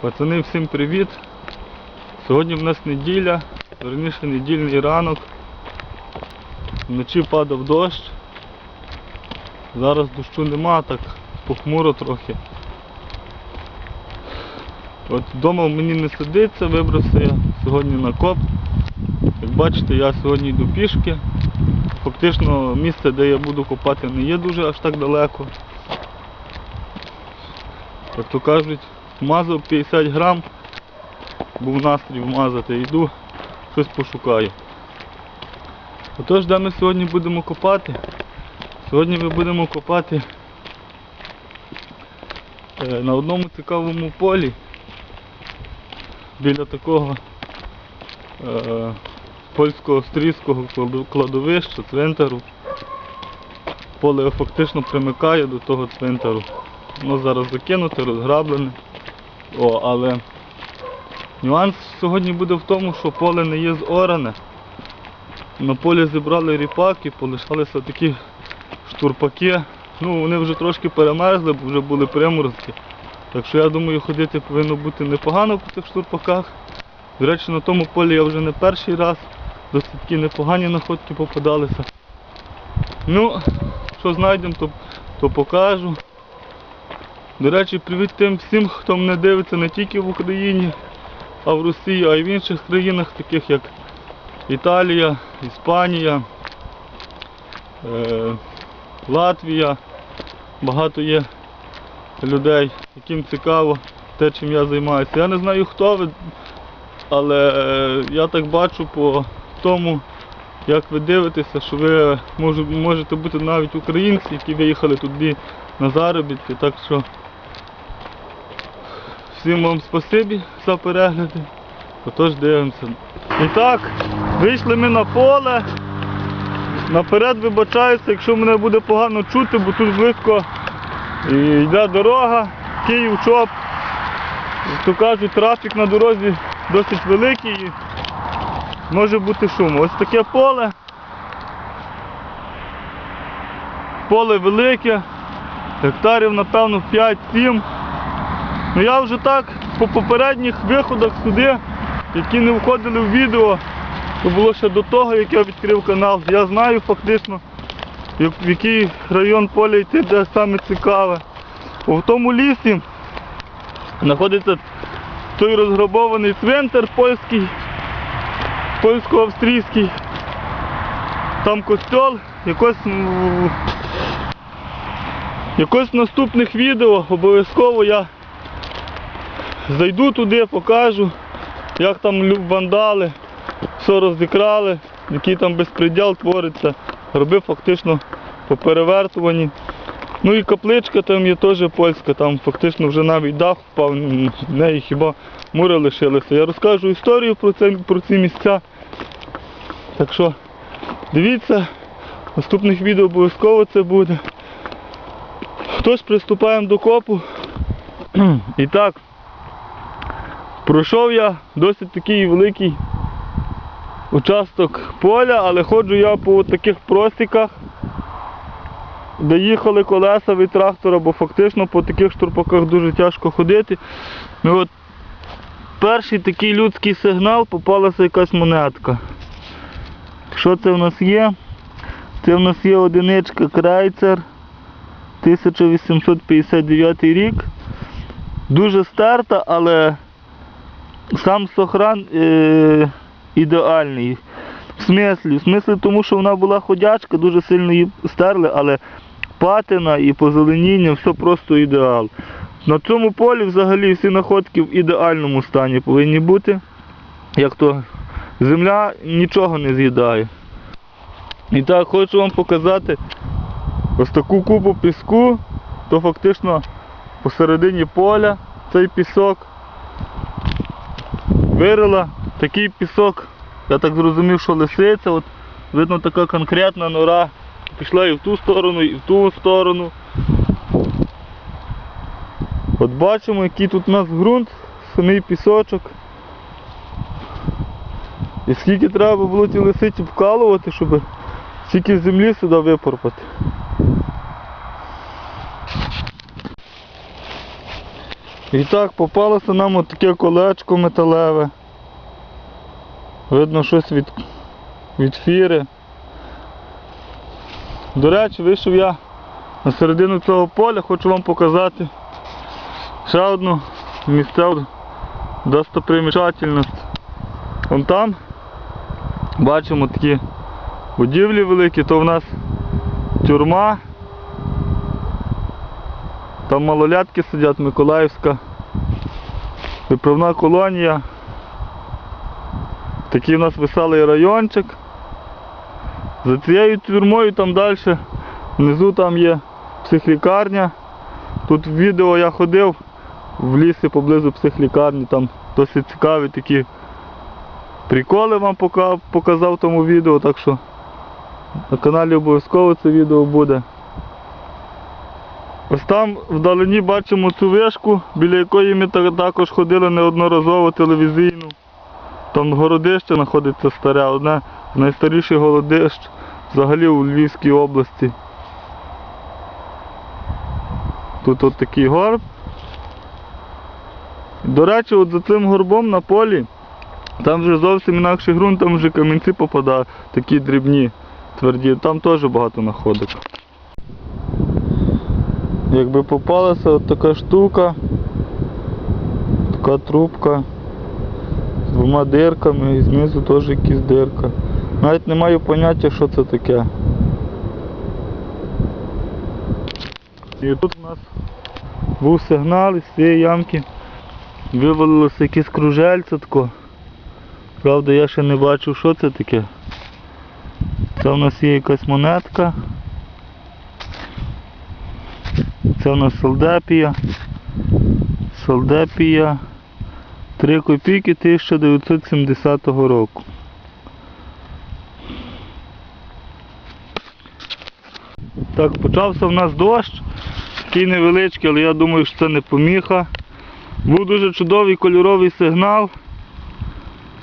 Пацани, всім привіт! Сьогодні в нас неділя, верніше недільний ранок. Вночі падав дощ. Зараз дощу нема, так похмуро трохи. От вдома мені не сидиться, вибрався я сьогодні на коп. Як бачите, я сьогодні йду пішки. Фактично місце, де я буду копати, не є дуже аж так далеко. Як то кажуть, вмазав 50 грам, був настрій вмазати, йду, щось пошукаю. Отож, де ми сьогодні будемо копати? Сьогодні ми будемо копати е, на одному цікавому полі біля такого е, польсько-австрійського кладовища, цвинтару. Поле фактично примикає до того цвинтару. Воно зараз закинуте, розграблене. О, але нюанс сьогодні буде в тому, що поле не є зоране. На полі зібрали ріпак і полишалися такі штурпаки. Ну, вони вже трошки перемерзли, бо вже були приморозки. Так що я думаю, ходити повинно бути непогано по цих штурпаках. До речі, на тому полі я вже не перший раз. Досить такі непогані находки попадалися. Ну, що знайдемо, то, то покажу. До речі, привіт тим всім, хто мене дивиться не тільки в Україні, а в Росії, а й в інших країнах, таких як Італія, Іспанія, е, Латвія. Багато є людей, яким цікаво те, чим я займаюся. Я не знаю хто ви, але е, я так бачу по тому, як ви дивитеся, що ви можете бути навіть українці, які виїхали туди на заробітки. Так що всім вам спасибі за перегляди. Отож дивимося. І так, вийшли ми на поле. Наперед вибачаюся, якщо мене буде погано чути, бо тут близько і йде дорога, Київ чоп. То кажуть, трафік на дорозі досить великий і може бути шум. Ось таке поле. Поле велике, гектарів напевно 5-7. Ну я вже так по попередніх виходах сюди, які не входили в відео, то було ще до того, як я відкрив канал. Я знаю фактично, в який район поля йти, де саме цікаве. В тому лісі знаходиться той розграбований цвинтар польський, польсько-австрійський. Там костьол, якось якось в наступних відео обов'язково я зайду туди, покажу, як там лю- вандали, все розікрали, який там безпреділ твориться. Робив фактично по перевертуванні. Ну і капличка там є теж польська, там фактично вже навіть дах впав, в неї хіба мури лишилися. Я розкажу історію про, це, про ці місця. Так що дивіться, наступних відео обов'язково це буде. Тож приступаємо до копу. І так, пройшов я досить такий великий участок поля, але ходжу я по таких просіках, де їхали колеса від трактора, бо фактично по таких штурпаках дуже тяжко ходити. Ну от Перший такий людський сигнал попалася якась монетка. Що це в нас є? Це в нас є одиничка Крайцер 1859 рік. Дуже стерта, але сам сохран е, ідеальний. В смислі? В смислі тому, що вона була ходячка, дуже сильно її стерли, але патина і позеленіння, все просто ідеал. На цьому полі взагалі всі находки в ідеальному стані повинні бути. Як то земля нічого не з'їдає. І так, хочу вам показати ось таку купу піску, то фактично посередині поля цей пісок. Вирила такий пісок, я так зрозумів, що лисиця, от видно така конкретна нора. Пішла і в ту сторону, і в ту сторону. От бачимо, який тут у нас ґрунт, самий пісочок. І скільки треба було ті лисиці вкалувати, щоб стільки землі сюди І так, попалося нам от таке колечко металеве. Видно щось від, від фіри. До речі, вийшов я на середину цього поля, хочу вам показати ще одну місцеву достопримічательність. Вон там бачимо такі будівлі великі, то в нас тюрма. Там малолятки сидять, Миколаївська виправна колонія. Такий у нас веселий райончик. За цією тюрмою там далі, внизу там є психлікарня. Тут в відео я ходив в лісі поблизу психлікарні, там досить цікаві такі приколи вам показав тому відео, так що на каналі обов'язково це відео буде. Ось там вдалині бачимо цю вишку, біля якої ми також ходили неодноразово телевізійну. Там городище знаходиться старе, одне з найстаріших городищ взагалі у Львівській області. Тут от такий горб. До речі, от за цим горбом на полі, там вже зовсім інакший ґрунт, там вже камінці попадають, такі дрібні, тверді, там теж багато находок. Якби попалася от така штука, така трубка з двома дирками і знизу теж якась дирка. Навіть не маю поняття, що це таке. І тут у нас був сигнал із цієї ямки. Вивалилося якесь кружельце тако. Правда, я ще не бачив, що це таке. Це у нас є якась монетка. Це у нас солдепія. Солдепія. 3 копійки 1970 року. Так, почався в нас дощ, такий невеличкий, але я думаю, що це не поміха. Був дуже чудовий кольоровий сигнал.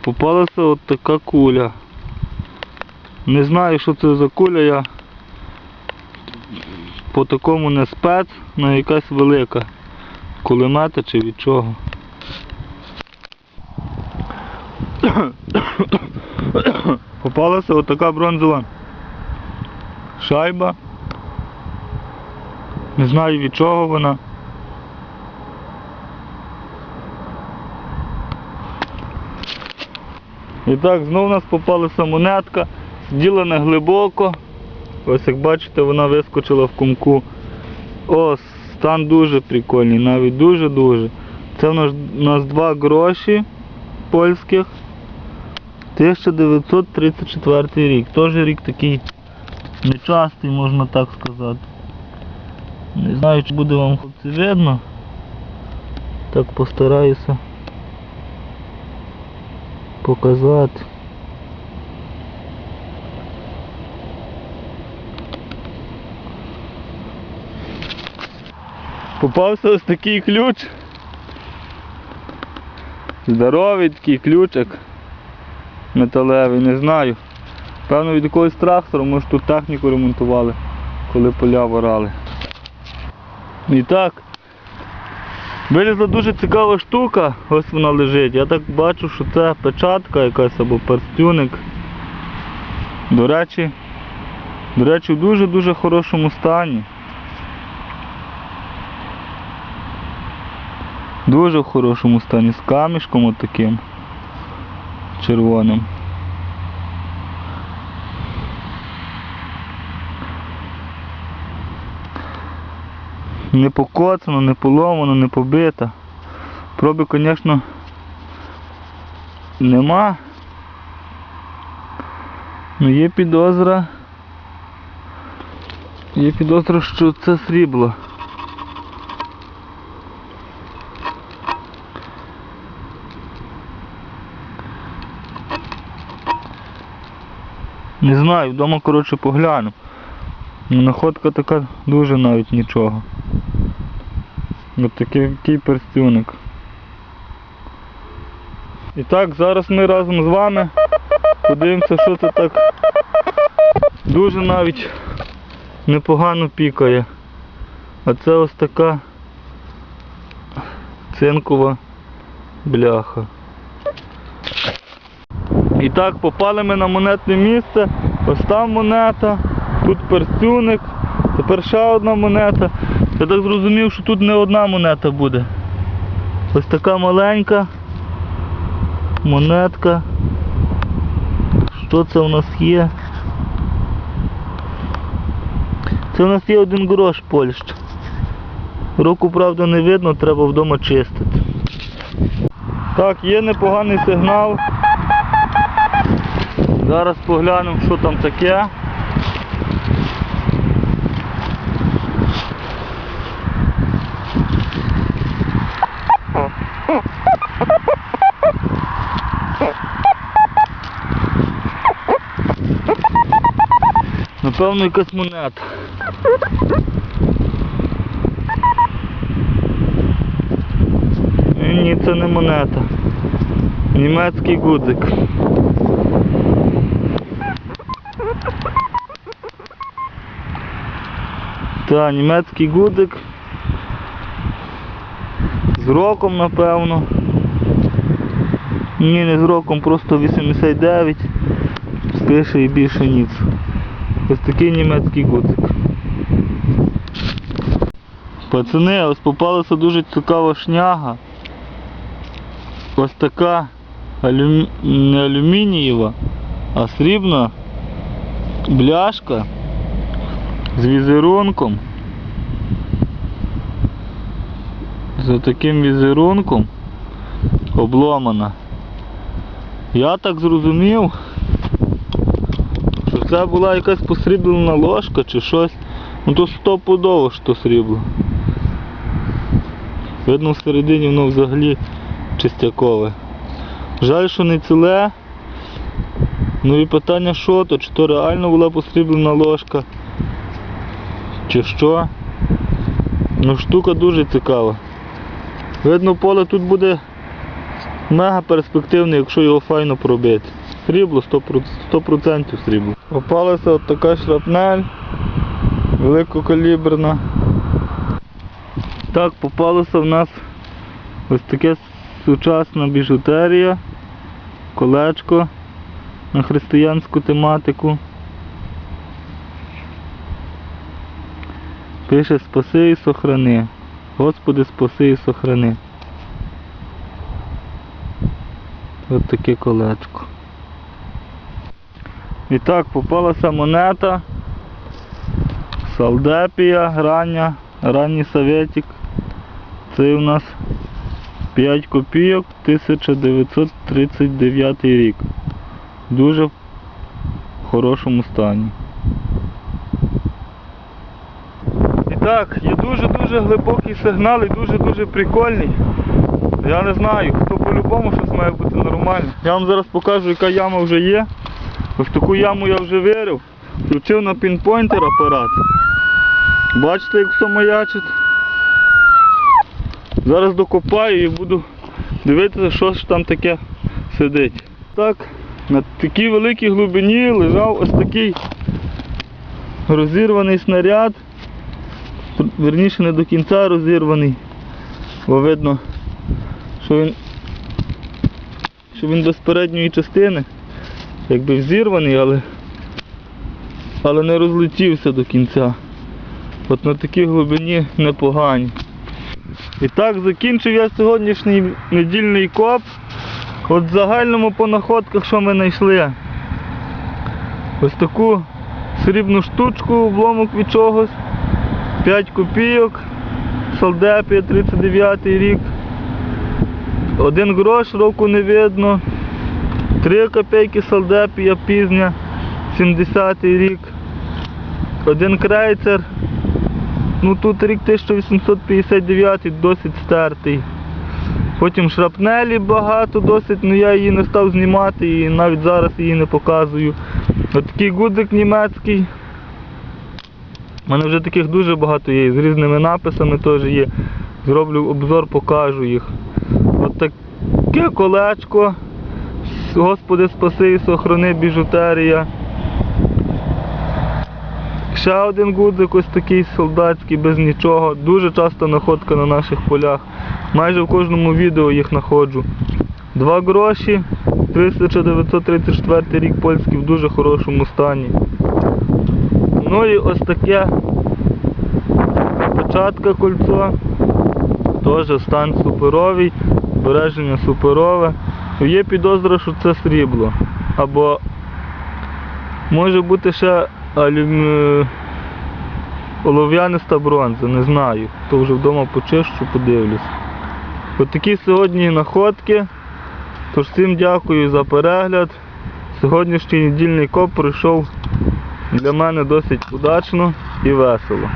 Попалася от така куля. Не знаю, що це за куля, я по такому не спец, але якась велика. Кулемета чи від чого. Попалася от така бронзова шайба. Не знаю від чого вона. І так, знову у нас попалася монетка, сиділа не глибоко. Ось як бачите, вона вискочила в кумку. О, стан дуже прикольний, навіть дуже-дуже. Це в нас, у нас два гроші польських. 1934 рік. Теж рік такий нечастий, можна так сказати. Не знаю, чи буде вам хлопці видно. Так постараюся показати. Попався ось такий ключ. Здоровий такий ключик металевий, не знаю. Певно від якогось трактора, може тут техніку ремонтували, коли поля ворали. І так. Вилізла дуже цікава штука, ось вона лежить. Я так бачу, що це печатка якась або перстюник. До речі, до речі, в дуже-дуже хорошому стані. Дуже в хорошому стані, з камішком от таким червоним. Не покоцано, не поломано, не побита. Проби, звісно, нема. Ну є підозра. Є підозра, що це срібло. Не знаю, вдома, коротше, погляну. Ну, находка така дуже навіть нічого. Ось такий, такий перстюник. І так, зараз ми разом з вами подивимося, що це так дуже навіть непогано пікає. А це ось така цинкова бляха. І так, попали ми на монетне місце. Ось там монета, тут перстюник, тепер ще одна монета. Я так зрозумів, що тут не одна монета буде. Ось така маленька монетка. Що це у нас є? Це у нас є один грош Польща. Руку, правда, не видно, треба вдома чистити. Так, є непоганий сигнал. Зараз поглянемо, що там таке. Напевно, якась монета. Ні, це не монета. Німецький гудзик. Та, німецький гудзик. З роком, напевно. Ні, не з роком, просто 89. Спише і більше ніц. Ось такий німецький гудзик. Пацани, ось попалася дуже цікава шняга. Ось така алюмі... не алюмінієва, а срібна бляшка з візерунком. За таким візерунком обломана. Я так зрозумів, що це була якась посріблена ложка чи щось. Ну то стопудово що то срібло. Видно всередині воно взагалі чистякове. Жаль, що не ціле. Ну і питання що то, чи то реально була посріблена ложка, чи що. Ну штука дуже цікава. Видно поле тут буде мега перспективне, якщо його файно пробити. Срібло 100%, 100% срібло. Попалася от така шрапнель великокаліберна. Так, попалося в нас ось таке сучасна біжутерія, колечко на християнську тематику. Пише спаси і сохрани. Господи, спаси і сохрани. Ось таке колечко. І так, попалася монета. Салдепія, рання, ранній советик. Це у нас 5 копійок 1939 рік. Дуже в хорошому стані. І так, є дуже-дуже глибокий сигнал і дуже-дуже прикольний. Я не знаю, хто по-любому щось має бути нормально. Я вам зараз покажу, яка яма вже є. Ось таку яму я вже вирив. Включив на пінпойнтер апарат. Бачите, як все маячить. Зараз докопаю і буду дивитися, що ж там таке сидить. Так, на такій великій глибині лежав ось такий розірваний снаряд. Верніше не до кінця розірваний. Бо видно, що він, що він без передньої частини, якби взірваний, але, але не розлетівся до кінця. От на такій глибині непогані. І так закінчив я сьогоднішній недільний коп. От в загальному по находках, що ми знайшли. Ось таку срібну штучку, обломок від чогось. 5 копійок. Солдепія 39 рік. Один грош року не видно. 3 копійки солдепія пізня, 70 рік. Один крейцер. Ну тут рік 1859 досить стертий. Потім шрапнелі багато досить, але я її не став знімати і навіть зараз її не показую. От гудзик німецький. У мене вже таких дуже багато є, з різними написами теж є. Зроблю обзор, покажу їх. От таке колечко. Господи спаси і сохрани біжутерія. Ще один гудзик ось такий солдатський, без нічого. Дуже часто находка на наших полях. Майже в кожному відео їх знаходжу. Два гроші, 1934 рік польський в дуже хорошому стані. Ну і ось таке печатка кольцо. Теж стан суперовий, збереження суперове. Є підозра, що це срібло. Або може бути ще алюм... е, олов'яниста бронза, не знаю. То вже вдома почищу, подивлюсь. От такі сьогодні находки. Тож всім дякую за перегляд. Сьогоднішній недільний коп пройшов для мене досить удачно і весело.